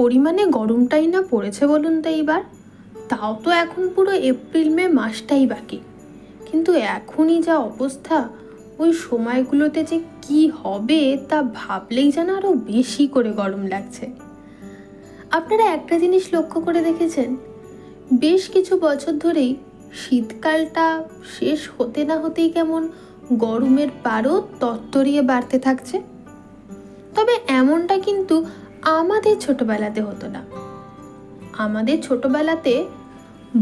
পরিমাণে গরমটাই না পড়েছে বলুন তো এইবার? তাও তো এখন পুরো এপ্রিল, মে মাসটাই বাকি। কিন্তু এখনই যা অবস্থা, ওই সময়গুলোতে যে কি হবে তা ভাবলেই যেন আরও বেশি করে গরম লাগছে। আপনারা একটা জিনিস লক্ষ্য করে দেখেছেন? বেশ কিছু বছর ধরেই শীতকালটা শেষ হতে না হতেই কেমন গরমের পারও তত্তরিয়ে বাড়তে থাকছে। তবে এমনটা কিন্তু আমাদের ছোটবেলাতে হতো না। আমাদের ছোটবেলাতে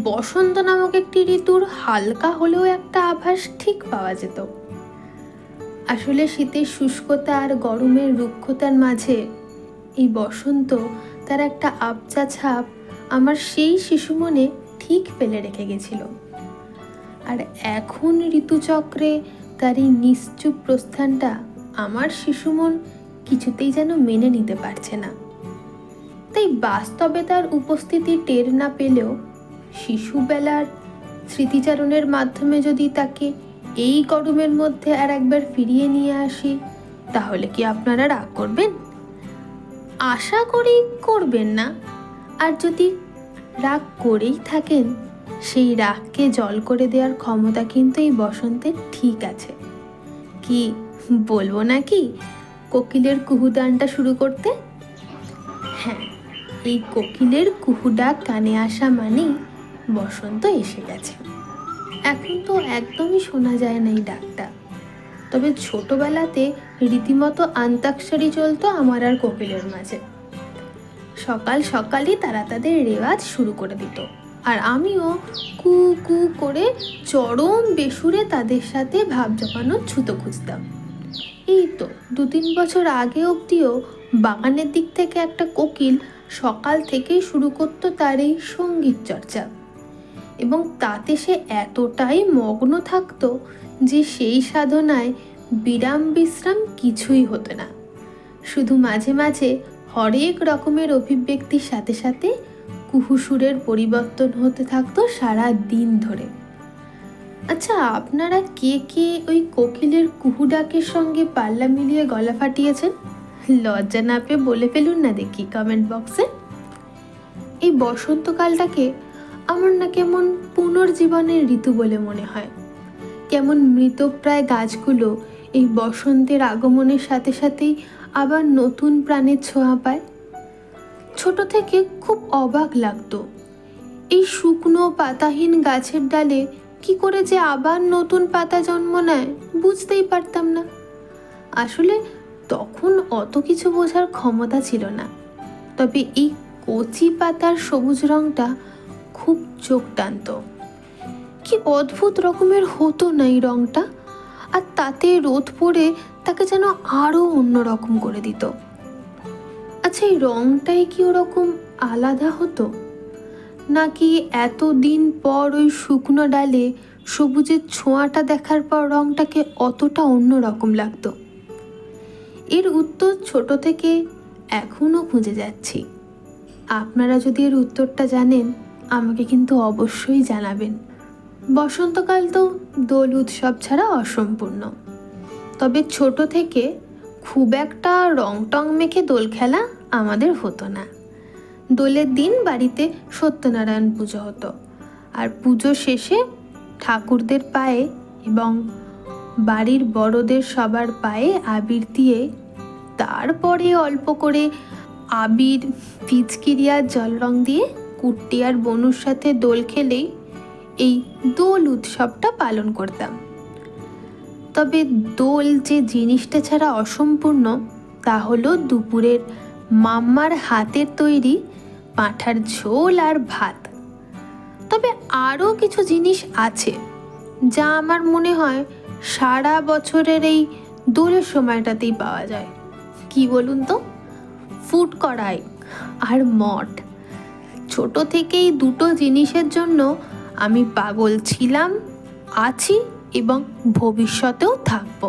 বসন্ত নামক একটি ঋতুর হালকা হলেও একটা আভাস ঠিক পাওয়া যেত। আসলে শীতের শুষ্কতা আর গরমের রুক্ষতার মাঝে এই বসন্ত তার একটা আবজা ছাপ আমার সেই শিশু মনে ঠিক ফেলে রেখে গেছিল। আর এখন ঋতুচক্রে তার এই নিশ্চুপ প্রস্থানটা আমার শিশু মন কিছুতেই যেন মেনে নিতে পারছে না। তাই বাস্তবে তার উপস্থিতি টের না পেলেও শিশুবেলার স্মৃতিচারণের মাধ্যমে যদি তাকে এই গরমের মধ্যে আর একবার ফিরিয়ে নিয়ে আসি, তাহলে কি আপনারা রাগ করবেন? আশা করি করবেন না। আর যদি রাগ করেই থাকেন, সেই রাগকে জল করে দেওয়ার ক্ষমতা কিন্তু এই বসন্তের ঠিক আছে। কি বলব নাকি? কোকিলের কুহুদানটা শুরু করতে? হ্যাঁ এই কোকিলের কুহুডাক কানে আসা মানেই বসন্ত এসে গেছে। এখন তো একদমই শোনা যায় না এই ডাকটা। তবে ছোটবেলাতে রীতিমতো আন্তাক্ষরী চলতো আমার আর কোকিলের মাঝে। সকাল সকালই তারা তাদের রেওয়াজ শুরু করে দিত। আর আমিও কু কু করে চরম বেসুরে তাদের সাথে ভাব জমানোর ছুতো খুঁজতাম। এই তো দু তিন বছর আগে অবধিও বাগানের দিক থেকে একটা কোকিল সকাল থেকেই শুরু করতো তার এই সংগীত চর্চা। এবং তাতে সে এতটাই মগ্ন থাকতো যে সেই সাধনায় বিরাম বিশ্রাম কিছুই হতো না। শুধু মাঝে মাঝে হরেক রকমের অভিব্যক্তির সাথে সাথে কুহুসুরের পরিবর্তন হতে থাকতো সারা দিন ধরে। আচ্ছা আপনারা কে কে ওই কোকিলের কুহু ডাকের সঙ্গে পাল্লা মিলিয়ে গলা ফাটিয়েছেন? লজ্জা না পেয়ে বলে ফেলুন না দেখি কমেন্ট বক্সে এই বসন্তকালটাকে আমার না কেমন পুনর্জীবনের ঋতু বলে মনে হয়। কেমন মৃতপ্রায় গাছগুলো এই বসন্তের আগমনের সাথে সাথেই আবার নতুন প্রাণের ছোঁয়া পায়। ছোট থেকে খুব অবাক লাগতো। এই শুকনো পাতাহীন গাছের ডালে কি করে যে আবার নতুন পাতা জন্ম নেয় বুঝতেই পারতাম না। আসলে তখন অত কিছু বোঝার ক্ষমতা ছিল না। তবে এই কচি পাতার সবুজ রংটা খুব চোখ টানত। কি অদ্ভুত রকমের হতো না এই রংটা? আর তাতে রোদ পড়ে তাকে যেন আরও অন্যরকম করে দিত। আচ্ছা এই রংটাই কি ওরকম আলাদা হতো? নাকি এতদিন পর ওই শুকনো ডালে সবুজের ছোঁয়াটা দেখার পর রংটাকে অতটা অন্য রকম লাগতো? এর উত্তর ছোট থেকে এখনও খুঁজে যাচ্ছি। আপনারা যদি এর উত্তরটা জানেন, আমাকে কিন্তু অবশ্যই জানাবেন। বসন্তকাল তো দোল উৎসব ছাড়া অসম্পূর্ণ। তবে ছোট থেকে খুব একটা রং টং মেখে দোল খেলা আমাদের হতো না। দোলের দিন বাড়িতে সত্যনারায়ণ পুজো হতো। আর পুজো শেষে ঠাকুরদের পায়ে এবং বাড়ির বড়দের সবার পায়ে আবির দিয়ে তারপরে অল্প করে আবির পিচকিরি আর জল রং দিয়ে কুট্টি আর বনুর সাথে দোল খেলেই এই দোল উৎসবটা পালন করতাম। তবে দোল যে জিনিসটা ছাড়া অসম্পূর্ণ তা হলো দুপুরের মাম্মার হাতের তৈরি পাঁঠার ঝোল আর ভাত। তবে আরও কিছু জিনিস আছে, যা আমার মনে হয় সারা বছরের এই দোলের সময়টাতেই পাওয়া যায়। কি বলুন তো? ফুড কড়াই আর মঠ। ছোট থেকেই দুটো জিনিসের জন্য আমি পাগল ছিলাম, আছি এবং ভবিষ্যতেও থাকব।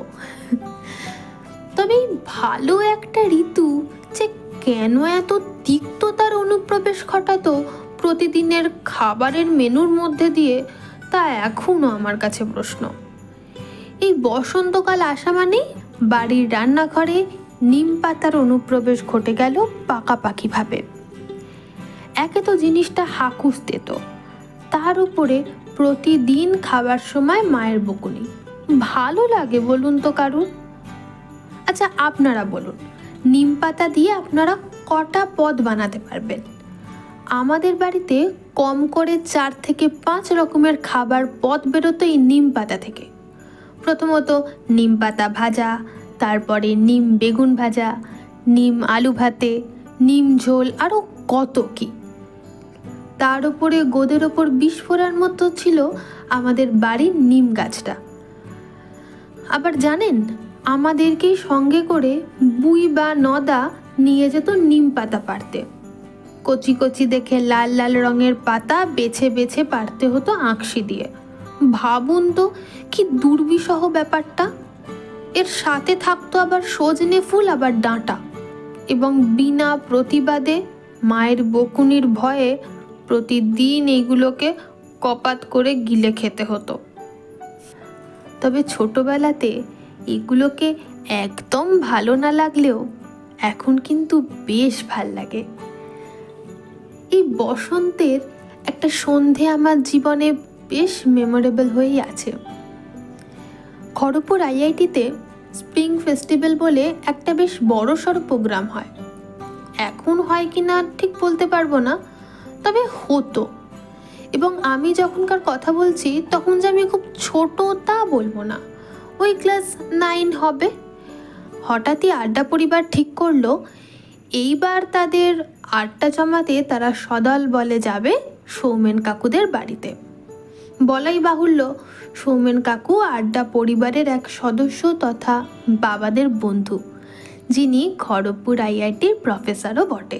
তবে ভালো একটা ঋতু যে কেন এত তিক্ততার অনুপ্রবেশ ঘটাতো প্রতিদিনের খাবারের মেনুর মধ্যে দিয়ে? তা এখনও আমার কাছে প্রশ্ন। এই বসন্তকাল আসা মানেই বাড়ির রান্নাঘরে নিম পাতার অনুপ্রবেশ ঘটে গেল পাকাপাকিভাবে। একে তো জিনিসটা হাকুস দিত। তার উপরে প্রতিদিন খাবার সময় মায়ের বকুনি। ভালো লাগে বলুন তো কারুর? আচ্ছা আপনারা বলুন নিম পাতা দিয়ে আপনারা কটা পদ বানাতে পারবেন। আমাদের বাড়িতে কম করে চার থেকে পাঁচ রকমের খাবার পদ বেরোতো এই নিম পাতা থেকে। প্রথমত নিম পাতা ভাজা, তারপরে নিম বেগুন ভাজা, নিম আলু ভাতে, নিম ঝোল আরও কত কি। তার উপরে গোদের ওপর বিষ ফোড়ার মতো ছিল আমাদের বাড়ির নিম গাছটা। আবার জানেন আমাদেরকেই সঙ্গে করে বুই বা নদা নিয়ে যেত নিম পাতা পারতে কচি কচি দেখে লাল লাল রঙের পাতা বেছে বেছে পারতে হতো আঁকশি দিয়ে। ভাবুন তো, কি দুর্বিষহ ব্যাপারটা। এর সাথে থাকতো আবার সজনে ফুল, আবার ডাঁটা। এবং বিনা প্রতিবাদে মায়ের বকুনির ভয়ে প্রতিদিন এইগুলোকে কপাত করে গিলে খেতে হতো। তবে ছোটবেলাতে এগুলোকে একদম ভালো না লাগলেও এখন কিন্তু বেশ ভালো লাগে। এই বসন্তের একটা সন্ধে আমার জীবনে বেশ মেমোরেবল হয়েই আছে। খড়গপুর আইআইটিতে স্প্রিং ফেস্টিভ্যাল বলে একটা বেশ বড় সড়ো প্রোগ্রাম হয়। এখন হয় কি না ঠিক বলতে পারব না, তবে হতো। এবং আমি যখনকার কথা বলছি তখন যে আমি খুব ছোট তা বলব না। ওই ক্লাস নাইন হবে। হঠাৎই আড্ডা পরিবার ঠিক করল, এইবার তাদের আড্ডা জমাতে তারা সদল বলে যাবে সৌমেন কাকুদের বাড়িতে। বলাই বাহুল্য, সৌমেন কাকু আড্ডা পরিবারের এক সদস্য তথা বাবাদের বন্ধু, যিনি খড়গপুর আইআইটির প্রফেসরও বটে।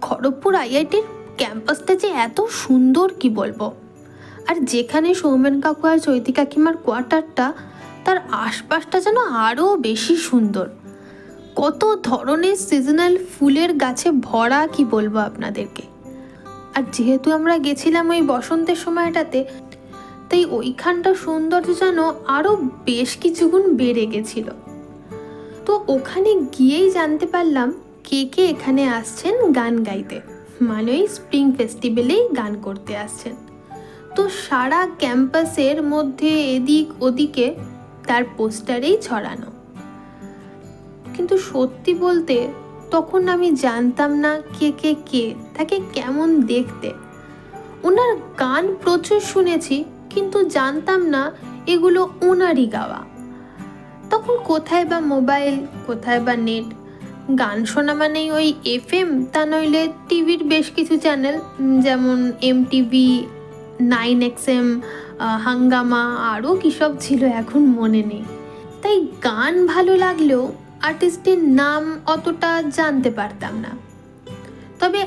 খড়গপুর আইআইটির ক্যাম্পাসটা যে এত সুন্দর কি বলব? আর যেখানে সৌমেন কাকু আর চৈতি কাকিমার কোয়ার্টারটা, তার আশপাশটা যেন আরও বেশি সুন্দর। কত ধরনের সিজনাল ফুলের গাছে ভরা, কি বলব আপনাদেরকে। আর যেহেতু আমরা গেছিলাম ওই বসন্তের সময়টাতে, তাই ওইখানটা সৌন্দর্য যেন আরও বেশ কিছুগুণ বেড়ে গেছিল। তো ওখানে গিয়েই জানতে পারলাম, কে কে এখানে আসছেন গান গাইতে। মানে ওই স্প্রিং ফেস্টিভ্যালেই গান করতে আসছেন। তো সারা ক্যাম্পাসের মধ্যে এদিক ওদিকে তার পোস্টারেই ছড়ানো। কিন্তু সত্যি বলতে তখন আমি জানতাম না কে কে কে, তাকে কেমন দেখতে। ওনার গান প্রচুর শুনেছি, কিন্তু জানতাম না এগুলো ওনারই গাওয়া। তখন কোথায় বা মোবাইল, কোথায় বা নেট, গান শোনা মানেই ওই এফ এম তা নইলে টিভির বেশ কিছু চ্যানেল, যেমন M TV nine X M Hungama আরও কী সব ছিল এখন মনে নেই। তাই গান ভালো লাগলেও আর্টিস্টের নাম অতটা জানতে পারতাম না। তবে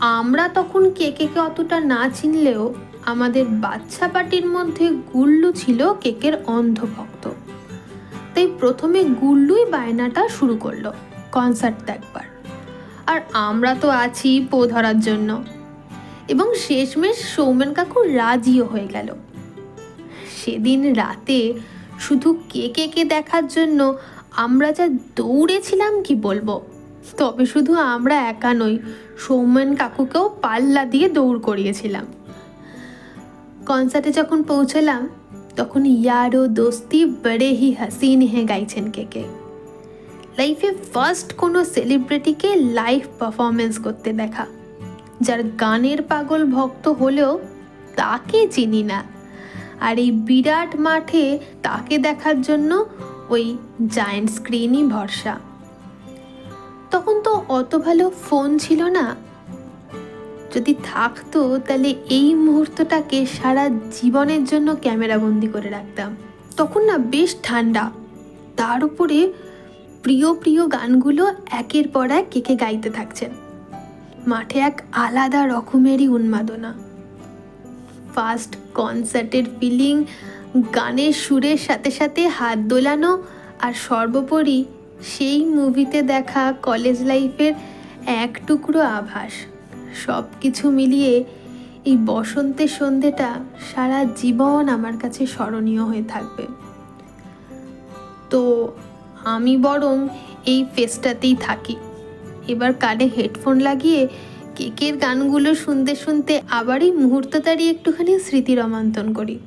আমরা তখন কে কে অতটা না চিনলেও আমাদের বাচ্চা পার্টির মধ্যে গুল্লু ছিল কেকের অন্ধভক্ত। তাই প্রথমে গুল্লুই বায়নাটা শুরু করল কনসার্ট দেখবার। আর আমরা তো আছি পো ধরার জন্য। এবং শেষমেশ সৌমেন কাকু রাজিও হয়ে গেল। সেদিন রাতে শুধু কে কে কে দেখার জন্য আমরা যা দৌড়েছিলাম কি বলব? তবে শুধু আমরা একা নই, সৌমেন কাকুকেও পাল্লা দিয়ে দৌড় করিয়েছিলাম। কনসার্টে যখন পৌঁছলাম, তখন ইয়ারো দোস্তি বড়ে হি হাসিন হে গাইছেন কে কে। লাইফে ফার্স্ট কোনো সেলিব্রিটিকে লাইভ পারফরমেন্স করতে দেখা। যার গানের পাগল ভক্ত হলেও তাকে চিনি না। আর এই বিরাট মাঠে তাকে দেখার জন্য ওই জায়েন্ট স্ক্রিনই ভরসা। তখন তো অত ভালো ফোন ছিল না। যদি থাকতো তাহলে এই মুহূর্তটাকে সারা জীবনের জন্য ক্যামেরাবন্দি করে রাখতাম। তখন না বেশ ঠান্ডা। তার উপরে প্রিয় প্রিয় গানগুলো একের পর এক কেকে গাইতে থাকছেন। মাঠে এক আলাদা রকমেরই উন্মাদনা। ফার্স্ট কনসার্টের ফিলিং গানের সুরের সাথে সাথে হাত দোলানো আর সর্বোপরি সেই মুভিতে দেখা কলেজ লাইফের এক টুকরো আভাস। সব কিছু মিলিয়ে এই বসন্তের সন্ধেটা সারা জীবন আমার কাছে স্মরণীয় হয়ে থাকবে। তো আমি বরং এই ফেসটাতেই থাকি। এবার কানে হেডফোন লাগিয়ে কেকের গানগুলো শুনতে শুনতে আবারই এই মুহূর্তটারই একটুখানি স্মৃতি রোমান্তন করি।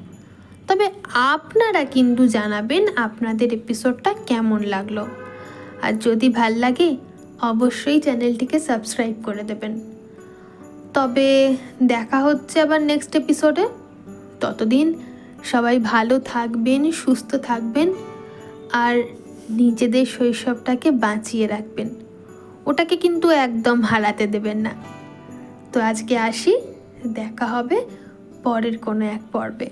তবে আপনারা কিন্তু জানাবেন আপনাদের এপিসোডটা কেমন লাগল। আর যদি ভালো লাগে, অবশ্যই চ্যানেলটিকে সাবস্ক্রাইব করে দেবেন। তবে দেখা হচ্ছে আবার নেক্সট এপিসোডে ততদিন সবাই ভালো থাকবেন, সুস্থ থাকবেন, আর নিজেদের শৈশবটাকে বাঁচিয়ে রাখবেন। ওটাকে কিন্তু একদম হারাতে দেবেন না। তো আজকে আসি, দেখা হবে পরের কোনো এক পর্বে।